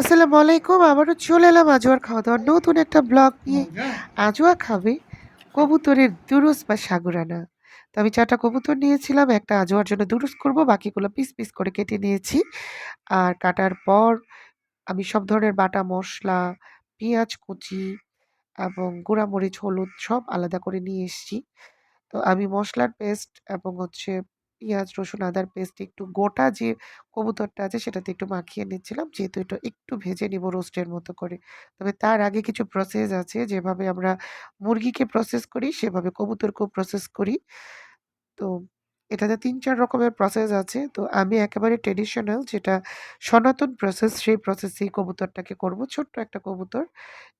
আসসালামু আলাইকুম। আবারও চলে এলাম আজোয়ার খাওয়া-দাওয়ার নতুন একটা ব্লগ নিয়ে। আজোয়া খাবে কবুতরের দুরুস বা সাগুরানা। তো আমি চারটা কবুতর নিয়েছিলাম। একটা আজোয়ার জন্য দুরুস করব। বাকিগুলো পিস, পিস করে কেটে নিয়েছি। আর কাটার পর আমি সব ধরনের বাটা মশলা পেঁয়াজ কুচি এবং গুঁড়া-মরিচ, হলুদ সব আলাদা করে নিয়ে এসছি। তো আমি মশলার পেস্ট এবং হচ্ছে পিঁয়াজ, রসুন, আদার পেস্ট একটু গোটা যে কবুতরটা আছে সেটাতে একটু মাখিয়ে নিচ্ছিলাম। যেহেতু এটা একটু ভেজে নিব রোস্টের মতো করে। তবে তার আগে কিছু প্রসেস আছে যেভাবে আমরা মুরগিকে প্রসেস করি সেভাবে কবুতরকেও প্রসেস করি। তো এটাতে ৩-৪ রকমের প্রসেস আছে। তো আমি একেবারে ট্র্যাডিশনাল যেটা সনাতন প্রসেস সেই প্রসেসেই কবুতরটাকে করব। ছোট্ট একটা কবুতর।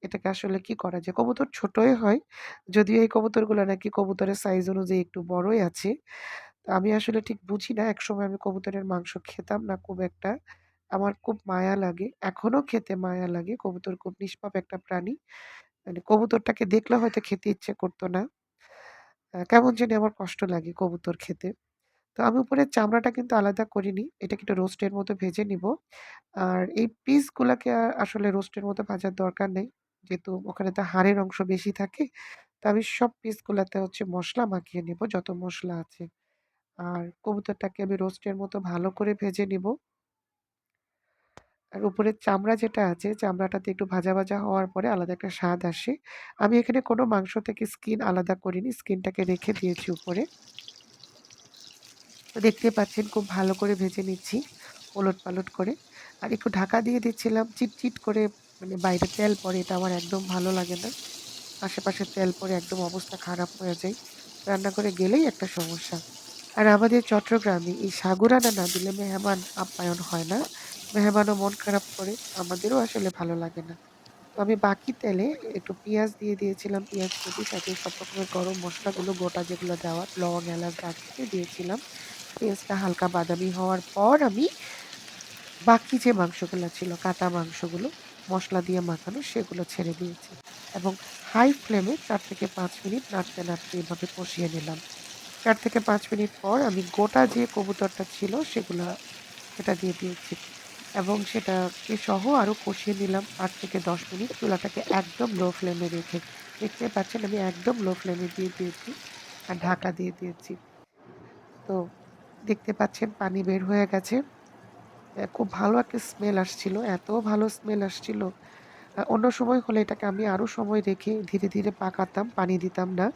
এটাকে আসলে কি করা যায়? কবুতর ছোটই হয়। যদিও এই কবুতরগুলো নাকি কবুতরের সাইজ অনুযায়ী একটু বড়ই আছে। আমি আসলে ঠিক বুঝি না। একসময় আমি কবুতরের মাংস খেতাম না খুব একটা। আমার খুব মায়া লাগে। এখনও খেতে মায়া লাগে। কবুতর খুব নিষ্পাপ একটা প্রাণী। মানে কবুতরটাকে দেখলে হয়তো খেতে ইচ্ছে করত না। কেমন জানি আমার কষ্ট লাগে কবুতর খেতে। তো আমি উপরের চামড়াটা কিন্তু আলাদা করিনি। এটাকে একটু রোস্টের মতো ভেজে নিব। আর এই পিসগুলাকে আ আসলে রোস্টের মতো ভাজার দরকার নেই। যেহেতু ওখানে তো হাড়ের অংশ বেশি থাকে। তো আমি সব পিসগুলাতে হচ্ছে মসলা মাখিয়ে নিব, যত মসলা আছে। আর কবুতরটাকে আমি রোস্টের মতো ভালো করে ভেজে নিব। আর উপরের চামড়া যেটা আছে, চামড়াটাতে একটু ভাজা, ভাজা হওয়ার পরে আলাদা একটা স্বাদ আসে। আমি এখানে কোনো মাংস থেকে স্কিন আলাদা করিনি। স্কিনটাকে রেখে দিয়েছি উপরে। দেখতে পাচ্ছেন খুব ভালো করে ভেজে নিচ্ছি ওলট-পালট করে। আর একটু ঢাকা দিয়ে দিচ্ছিলাম চিটচিট করে মানে বাইরে তেল পড়ে এটা আমার একদম ভালো লাগে না। আশেপাশে তেল পড়ে একদম অবস্থা খারাপ হয়ে যায়। রান্নাঘরে গেলেই একটা সমস্যা। আর আমাদের চট্টগ্রামে এই সাগুরানা না দিলে মেহমান আপ্যায়ন হয় না। মেহমানও মন খারাপ করে। আমাদেরও আসলে ভালো লাগে না। তো আমি বাকি তেলে একটু পেঁয়াজ দিয়ে দিয়েছিলাম। পেঁয়াজ কুচি সাথে সব রকমের গরম মশলাগুলো গোটা যেগুলো দেওয়া লং, এলাচ, দারচিনি দিয়েছিলাম। পেঁয়াজটা হালকা বাদামি হওয়ার পর আমি বাকি যে মাংসগুলো ছিল কাটা মাংসগুলো মশলা দিয়ে মাখানো সেগুলো ছেড়ে দিয়েছি। এবং হাই ফ্লেমে চার থেকে পাঁচ মিনিট নাড়তে, নাড়তে এভাবে কষিয়ে নিলাম। ৪ থেকে পাঁচ মিনিট পর আমি গোটা যে কবুতরটা ছিল সেগুলো সেটা দিয়ে দিয়েছি। এবং সেটাকে সহ আরও কষিয়ে নিলাম আট থেকে ১০ মিনিট। চুলাটাকে একদম লো ফ্লেমে রেখে। দেখতে পাচ্ছেন আমি একদম লো ফ্লেমে দিয়ে দিয়েছি। আর ঢাকা দিয়ে দিয়েছি। তো দেখতে পাচ্ছেন পানি বের হয়ে গেছে। খুব ভালো একটা স্মেল আসছিল। এত ভালো স্মেল আসছিল। অন্য সময় হলে এটাকে আমি আরও সময় রেখে ধীরে, ধীরে পাকাতাম, পানি দিতাম না।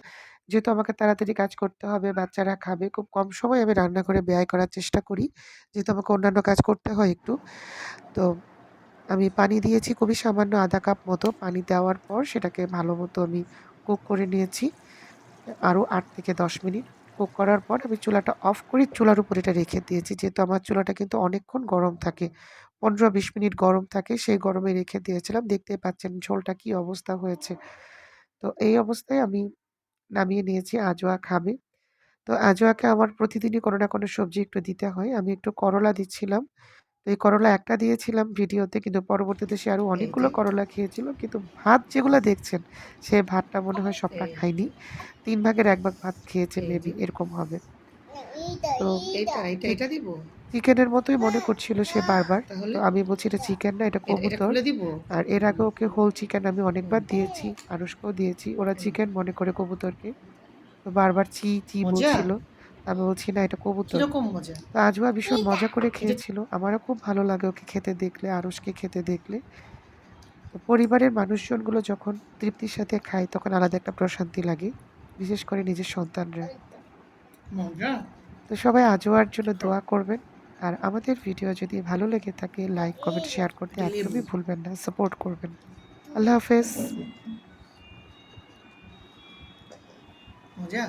যেহেতু আমাকে তাড়াতাড়ি কাজ করতে হবে, বাচ্চারা খাবে। খুব কম সময়ে আমি রান্নাঘরে ব্যয় করার চেষ্টা করি। যেহেতু আমাকে অন্যান্য কাজ করতে হয় একটু। তো আমি পানি দিয়েছি খুবই সামান্য ১/২ কাপ মতো। পানি দেওয়ার পর সেটাকে ভালো মতো আমি কুক করে নিয়েছি। আরও আট থেকে ১০ মিনিট। কুক করার পর আমি চুলাটা অফ করে চুলার উপর এটা রেখে দিয়েছি। যেহেতু আমার চুলাটা কিন্তু অনেকক্ষণ গরম থাকে। ১৫-২০ মিনিট গরম থাকে। সেই গরমে রেখে দিয়েছিলাম। দেখতেই পাচ্ছেন ঝোলটা কি অবস্থা হয়েছে। তো এই অবস্থায় আমি নামিয়ে নিয়েছি। আজোয়া খাবে। তো আজোয়াকে আমার প্রতিদিনই কোনো না কোনো সবজি একটু দিতে হয়। আমি একটু করলা দিচ্ছিলাম। তো এই করলা একটা দিয়েছিলাম ভিডিওতে কিন্তু পরবর্তীতে সে আরও অনেকগুলো করলা খেয়েছিল। কিন্তু ভাত যেগুলো দেখছেন সে ভাতটা মনে হয় সবটা খায়নি। তিন ভাগের এক ভাগ ভাত খেয়েছে মেবি এরকম হবে। তো এইটা, এইটা, এটা দিব? চিকেনের মতোই মনে করছিল সে বারবার। তো আমি বলছি এটা চিকেন না এটা কবুতর। আর এর আগে ওকে হোল চিকেন আমি অনেকবার দিয়েছি। আনুশকেও দিয়েছি। ওরা চিকেন মনে করে কবুতরকে। তো বারবার চি, চি? বলছিল। আমি বলছি না এটা কবুতর। তো আজোয়া ভীষণ মজা করে খেয়েছিল। আমারও খুব ভালো লাগে ওকে খেতে দেখলে, আরুষকে খেতে দেখলে। তো পরিবারের মানুষজনগুলো যখন তৃপ্তির সাথে খায় তখন আলাদা একটা প্রশান্তি লাগে। বিশেষ করে নিজের সন্তানরা। তো সবাই আজোয়ার জন্য দোয়া করবেন। আর আমাদের ভিডিও যদি ভালো লেগে থাকে লাইক, কমেন্ট, শেয়ার করতে একদমই ভুলবেন না। সাপোর্ট করবেন। আল্লাহ হাফেজ। মজা?